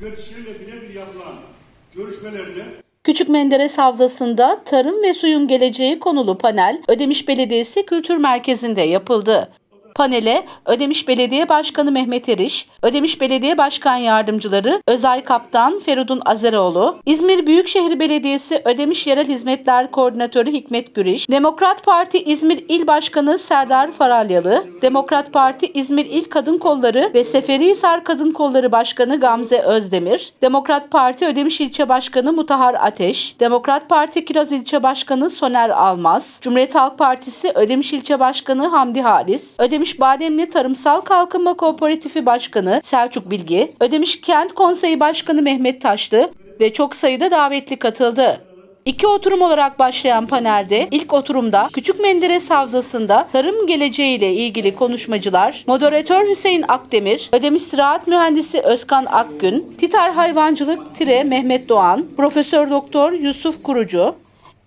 üreticileriyle birebir yapılan görüşmelerde Küçük Menderes Havzası'nda tarım ve suyun geleceği konulu panel Ödemiş Belediyesi Kültür Merkezi'nde yapıldı. Panele Ödemiş Belediye Başkanı Mehmet Eriş, Ödemiş Belediye Başkan Yardımcıları Özay Kaptan Ferudun Azeroğlu, İzmir Büyükşehir Belediyesi Ödemiş Yerel Hizmetler Koordinatörü Hikmet Gürüş, Demokrat Parti İzmir İl Başkanı Serdar Faralyalı, Demokrat Parti İzmir İl Kadın Kolları ve Seferihisar Kadın Kolları Başkanı Gamze Özdemir, Demokrat Parti Ödemiş İlçe Başkanı Mutahar Ateş, Demokrat Parti Kiraz İlçe Başkanı Soner Almaz, Cumhuriyet Halk Partisi Ödemiş İlçe Başkanı Hamdi Halis, Ödemiş Bademli Tarımsal Kalkınma Kooperatifi Başkanı Selçuk Bilgi, Ödemiş Kent Konseyi Başkanı Mehmet Taşlı ve çok sayıda davetli katıldı. İki oturum olarak başlayan panelde ilk oturumda Küçük Menderes Havzası'nda tarım geleceğiyle ilgili konuşmacılar Moderatör Hüseyin Akdemir, Ödemiş Ziraat Mühendisi Özkan Akgün, Titar Hayvancılık Tire Mehmet Doğan, Profesör Doktor Yusuf Kurucu,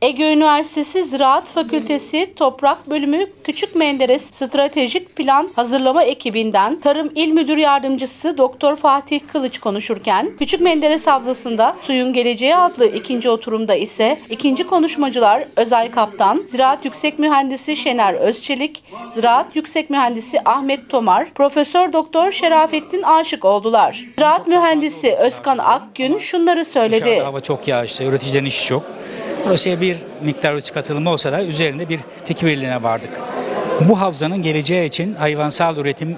Ege Üniversitesi Ziraat Fakültesi Toprak Bölümü Küçük Menderes Stratejik Plan Hazırlama ekibinden Tarım İl Müdür Yardımcısı Doktor Fatih Kılıç konuşurken Küçük Menderes Havzası'nda Suyun Geleceği adlı ikinci oturumda ise ikinci konuşmacılar Özay Kaptan, Ziraat Yüksek Mühendisi Şener Özçelik, Ziraat Yüksek Mühendisi Ahmet Tomar, Profesör Doktor Şerafettin Aşık oldular. Ziraat Mühendisi Özkan Akgün şunları söyledi. Dışarıda hava çok yağışlı, üreticilerin işi çok. Dolayısıyla bir miktar üretici katılımı olsa da üzerinde bir fikir birliğine vardık. Bu havzanın geleceği için hayvansal üretim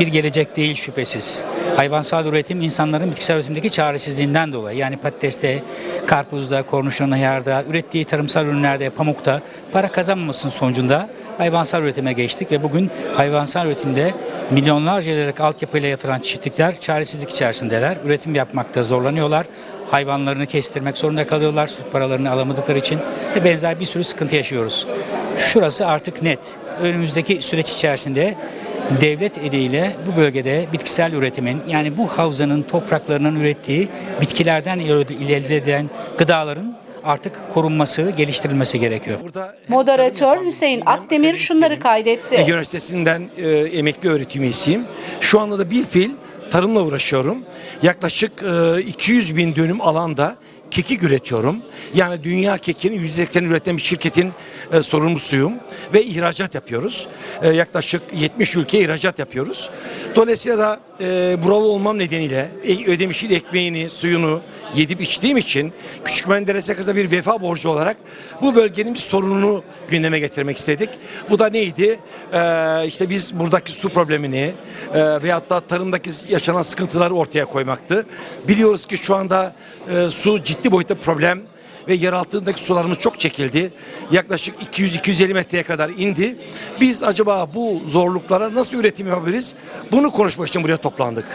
bir gelecek değil şüphesiz. Hayvansal üretim insanların bitkisel üretimdeki çaresizliğinden dolayı yani patateste, karpuzda, kornişonda, yarda, ürettiği tarımsal ürünlerde, pamukta para kazanmamasının sonucunda hayvansal üretime geçtik ve bugün hayvansal üretimde milyonlarca liralık altyapıyla yatıran çiftlikler çaresizlik içerisindeler. Üretim yapmakta zorlanıyorlar hayvanlarını kestirmek zorunda kalıyorlar süt paralarını alamadıkları için ve benzer bir sürü sıkıntı yaşıyoruz. Şurası artık net. Önümüzdeki süreç içerisinde devlet eliyle bu bölgede bitkisel üretimin yani bu havzanın topraklarının ürettiği bitkilerden elde edilen gıdaların artık korunması, geliştirilmesi gerekiyor. Burada Moderatör Hüseyin Akdemir şunları kaydetti. Üniversitesi'nden e, emekli öğretim üyesiyim. Şu anda da bir fiil tarımla uğraşıyorum. Yaklaşık e, 200 bin dönüm alanda kekik üretiyorum. Yani dünya kekinin %80 üreten bir şirketin e, sorumlusuyum ve ihracat yapıyoruz. E, yaklaşık 70 ülkeye ihracat yapıyoruz. Dolayısıyla da e, buralı olmam nedeniyle e, Ödemiş'in ekmeğini, suyunu yedip içtiğim için Küçük Menderes'e kadar bir vefa borcu olarak bu bölgenin bir sorununu gündeme getirmek istedik. Bu da neydi? Ee, işte biz buradaki su problemini e, veyahut da tarımdaki yaşanan sıkıntıları ortaya koymaktı. Biliyoruz ki şu anda e, su ciddi boyutta problem ve yer altındaki sularımız çok çekildi. Yaklaşık 200-250 metreye kadar indi. Biz acaba bu zorluklara nasıl üretim yapabiliriz? Bunu konuşmak için buraya toplandık.